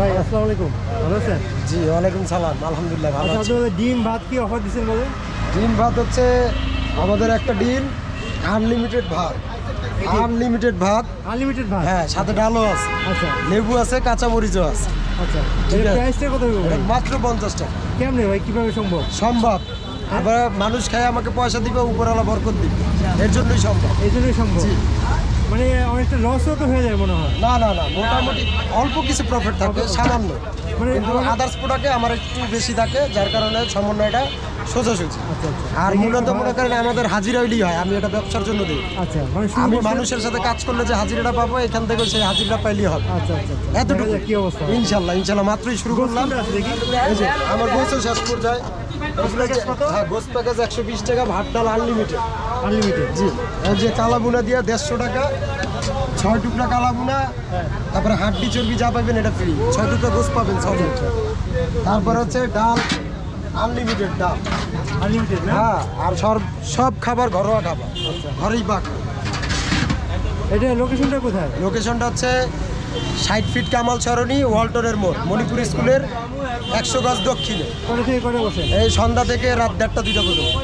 ভাই আসসালামু আলাইকুম। ভালো আছেন? জি ওয়ালাইকুম সালাম। আলহামদুলিল্লাহ ভালো আচ্ছা আছি। ডিম ভাত কি অফার দিচ্ছেন বলে? ডিম ভাত হচ্ছে আমাদের একটা ডিম আনলিমিটেড ভাত। আনলিমিটেড ভাত। আনলিমিটেড ভাত? হ্যাঁ সাথে ডালও আছে। আচ্ছা। লেবু আছে কাঁচা মরিচও আছে? আচ্ছা। প্রাইসটা কত হবে? মাত্র পঞ্চাশ টাকা। কেমনে ভাই কীভাবে সম্ভব? সম্ভব। আবার মানুষ খায় আমাকে পয়সা দিবে উপরওয়ালা বরকত দিবে। এর জন্যই সম্ভব। এই জন্যই সম্ভব। মানে অনেকটা লসও তো হয়ে যায় মনে হয়। না না না মোটামুটি অল্প কিছু প্রফিট থাকে সামান্য। মানে কিন্তু আদার্স প্রোডাক্টে আমার একটু বেশি থাকে যার কারণে সমন্বয়টা সোজাসুজি। আচ্ছা আচ্ছা। আর দেখি মূলত মনে ভাড়া- করেন আমাদের হাজিরা হইলেই হয় আমি এটা ব্যবসার জন্য দিই। আচ্ছা মানে আমি মানুষের সাথে কাজ করলে যে হাজিরাটা পাবো এখান থেকে সেই হাজিরা পাইলেই হবে। আচ্ছা আচ্ছা আচ্ছা। এতটুকু। কি অবস্থা? ইনশাল্লাহ ইনশাল্লাহ মাত্রই শুরু করলাম। আমার গোসও শেষ যায়? হ্যাঁ গোস প্যাকেজ একশো বিশ টাকা ভাত ডাল আনলিমিটেড আনলিমিটেড জি। যে কালাবুনা দিয়ে দেড়শো টাকা ছয় টুকরা কালাবুনা তারপরে হাড্ডি চর্বি যা পাবেন এটা ফ্রি ছয় টুকরা গোস পাবেন সব তারপর হচ্ছে ডাল আনলিমিটেড ডাল। আনলিমিটেড হ্যাঁ আর সব সব খাবার ঘরোয়া খাবার। ঘরেই পাক। এটা লোকেশনটা কোথায়? লোকেশনটা হচ্ছে ষাট ফিট কামাল সরণি ওয়াল্টনের মোড় মণিপুর স্কুলের একশো গজ দক্ষিণে। এই সন্ধ্যা থেকে রাত দেড়টা দুইটা পর্যন্ত।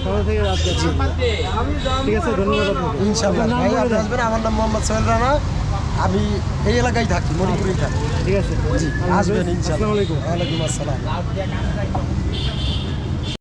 ইনশাল্লাহ ভাই আপনি আসবেন আমার নাম মোহাম্মদ সোহেল রানা। আমি এই এলাকায় থাকি মণিপুরেই থাকি। ঠিক আছে। জি আসবেন ইনশাল্লাহ ওয়ালাইকুম আসসালাম।